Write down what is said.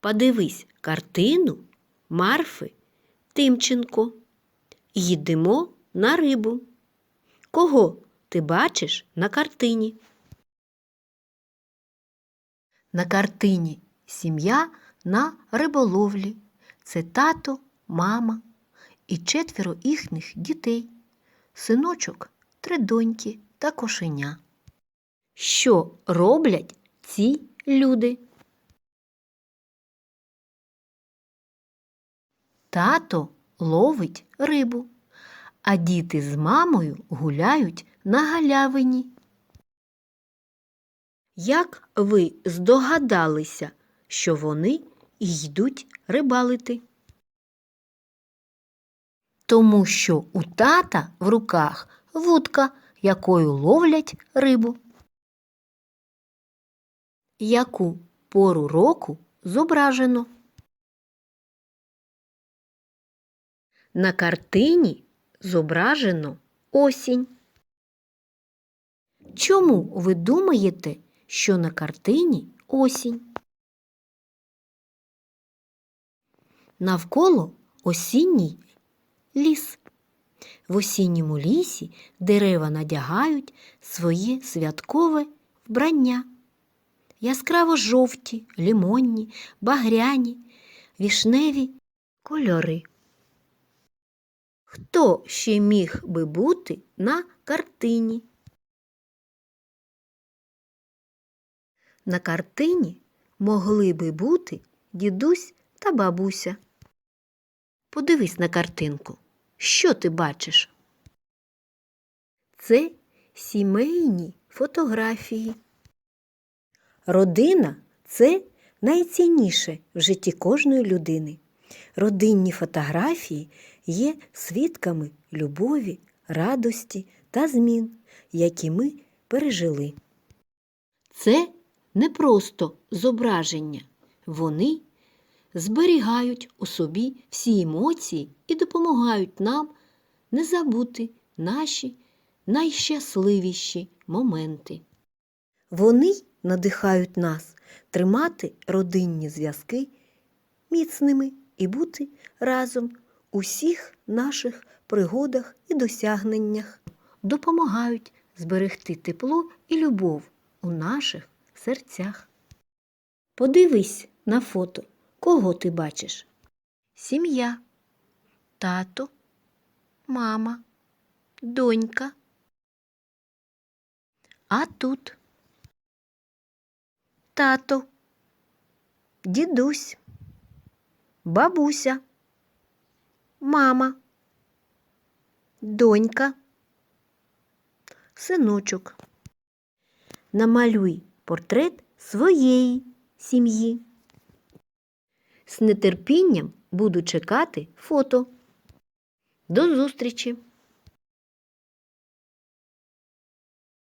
Подивись картину Марфи Тимченко. Їдемо на рибу. Кого ти бачиш на картині? На картині сім'я на риболовлі. Це тато, мама і четверо їхніх дітей, синочок, три доньки та кошеня. Що роблять ці люди? Тато ловить рибу, а діти з мамою гуляють на галявині. Як ви здогадалися, що вони йдуть рибалити? Тому що у тата в руках вудка, якою ловлять рибу. Яку пору року зображено? На картині зображено осінь. Чому ви думаєте, що на картині осінь? Навколо осінній ліс. В осінньому лісі дерева надягають своє святкове вбрання. Яскраво жовті, лімонні, багряні, вішневі кольори. Хто ще міг би бути на картині? На картині могли би бути дідусь та бабуся. Подивись на картинку. Що ти бачиш? Це сімейні фотографії. Родина це найцінніше в житті кожної людини. Родинні фотографії є свідками любові, радості та змін, які ми пережили. Це не просто зображення. Вони зберігають у собі всі емоції і допомагають нам не забути наші найщасливіші моменти. Вони надихають нас тримати родинні зв'язки міцними і бути разом у всіх наших пригодах і досягненнях, допомагають зберегти тепло і любов у наших серцях. Подивись на фото, кого ти бачиш? Сім'я, тато, мама, донька. А тут тато, дідусь, бабуся, мама, донька, синочок. Намалюй портрет своєї сім'ї. З нетерпінням буду чекати фото. До зустрічі!